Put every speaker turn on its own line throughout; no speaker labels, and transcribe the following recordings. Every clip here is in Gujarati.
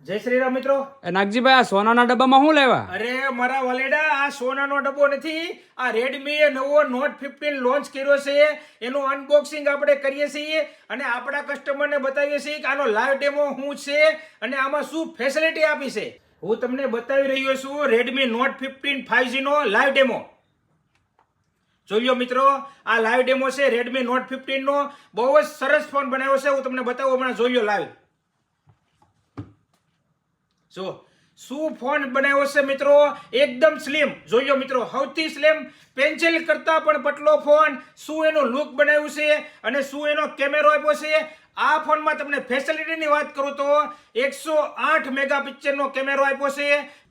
જય શ્રી રામ મિત્રો.
નાગજીભાઈ આ સોનાના ડબ્બામાં શું લેવા?
અરે મારા વલેડા આ સોનાનો ડબ્બો નથી. આ રેડમી એ નવો નોટ ફિફ્ટીન લોન્ચ કર્યો છે. એનું અનબોક્સિંગ આપણે કરીએ છીએ અને આપણા કસ્ટમરને બતાવીએ છીએ કે આનો લાઈવ ડેમો શું છે અને આમાં શું ફેસિલિટી આપી છે. હું તમને બતાવી રહ્યો છું રેડમી નોટ ફિફ્ટીન ફાઈવ નો લાઈવ ડેમો જોઈ મિત્રો આ લાઈવ ડેમો છે રેડમી નોટ ફિફ્ટીન નો. બહુ જ સરસ ફોન બનાવ્યો છે. હું તમને બતાવું હમણાં જોઈ લો લાઈવ જો શું ફોન બનાવ્યો છે મિત્રો? એકદમ સ્લિમ જોયો મિત્રો, સૌથી સ્લિમ પેન્સિલ કરતા પણ પટલો ફોન. શું એનો લુક બનાવ્યું છે અને શું એનો કેમેરો આપ્યો છે? આ ફોનમાં તમને ફેસિલિટીની વાત કરું તો, એકસો આઠ મેગાપિક્સલનો કેમેરો આપ્યો છે.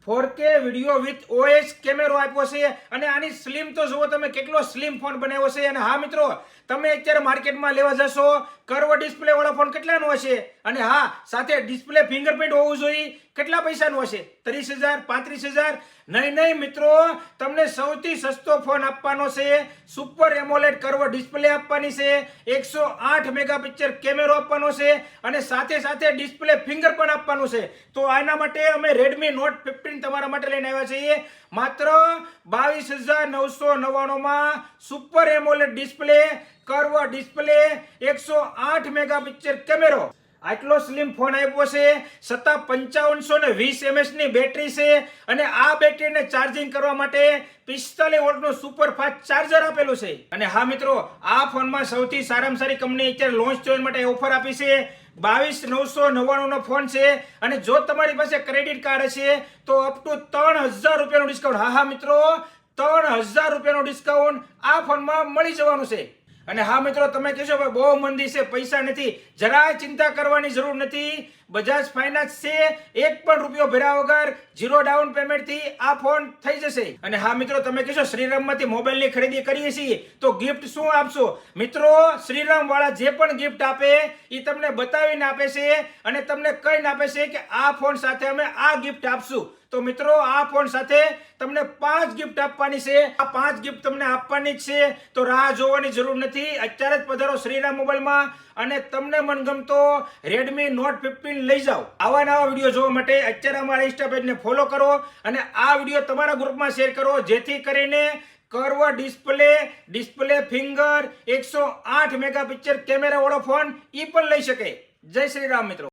ફોર કે વીડિયો વિથ ઓએસ કેમેરો આપ્યો છે અને આની સ્લિમ તો જુઓ તમે કેટલો સ્લિમ ફોન બનાવ્યો છે અને હા મિત્રો, તમે અત્યારે માર્કેટમાં લેવા જશો, કરવો ડિસ્પ્લે વાળો ફોન કેટલાનો હશે? અને હા, સાથે ડિસ્પ્લે ફિંગરપ્રિન્ટ હોવું જોઈએ, કેટલા પૈસાનો હશે? ત્રીસ હજાર, પાંત્રીસ હજાર? નહીં નહીં મિત્રો, તમને સૌથી સસ્તો ફોન આપવાનો છે સુપર એમોલેડ કરવો ડિસ્પ્લે આપવાની છે, એકસો આઠ મેગાપિક્સલ કેમેરો આપવાનો છે, અને સાથે સાથે ડિસ્પ્લે ફિંગર પણ આપવાનું છે. તો આના માટે અમે રેડમી નોટ ફિફ્ટીન તમારા માટે લઈને આવ્યા છીએ. માત્ર બાવીસ હજાર નવસો નવ્વાણુંમાં super AMOLED display curve display એકસો આઠ મેગાપિક્સલ કેમેરો આટલો સ્લિમ ફોન આપ્યો છે છતાં પંચાવનસો ને વીસ એમએસની બેટરી છે અને આ બેટરીને ચાર્જિંગ કરવા માટે પિસ્તાલીસ વોલ્ટનું સુપર ફાસ્ટ ચાર્જર આપેલું છે. અને હા મિત્રો, આ ફોનમાં સૌથી સારામાં સારી કંપની અત્યારે લોન્ચ જોઈન માટે ઓફર આપી છે. બાવીસ નવસો નવ્વાણું નો ફોન છે અને જો તમારી પાસે ક્રેડિટ કાર્ડ છે તો અપ ટુ ત્રણ હજાર રૂપિયાનું ડિસ્કાઉન્ટ હા હા મિત્રો, ત્રણ હજાર રૂપિયાનું ડિસ્કાઉન્ટ આ ફોનમાં મળી જવાનું છે. અને હા મિત્રો, તમે કહેશો ભાઈ, બહુ મંદી છે, પૈસા નથી. જરાય ચિંતા કરવાની જરૂર નથી. બજાજ ફાઇનાન્સ છે, એક પણ રૂપિયો ભર્યા વગર જીરો ડાઉન પેમેન્ટથી આ ફોન થઈ જશે. અને હા મિત્રો, તમે કહેશો શ્રીરામમાંથી મોબાઈલની ખરીદી કરીએ છીએ, તો ગિફ્ટ શું આપશો? મિત્રો, શ્રીરામ વાળા જે પણ ગિફ્ટ આપે એ તમને બતાવીને આપે છે, અને તમને કહીને આપે છે કે આ ફોન સાથે અમે આ ગિફ્ટ આપશું. તો મિત્રો, આ ફોન સાથે તમને પાંચ ગિફ્ટ આપવાની છે. આ પાંચ ગિફ્ટ તમને આપવાની જ છે. તો રાહ જોવાની જરૂર નથી. અત્યારે જ પધારો શ્રીરામ મોબાઈલમાં અને તમને મનગમતો રેડમી નોટ ફિફ્ટીન લઈ જાઓ. આવા નવા વીડિયો જોવા માટે અત્યારે અમારા ઇન્સ્ટા પેજને ફોલો કરો અને આ વીડિયો તમારા ગ્રુપમાં શેર કરો. જેથી કરીને કર્વ ડિસ્પ્લે ડિસ્પ્લે ફિંગર એકસો આઠ મેગાપિક્સલ કેમેરા વાળો ફોન એ પણ લઈ શકે. જય શ્રી રામ મિત્રો.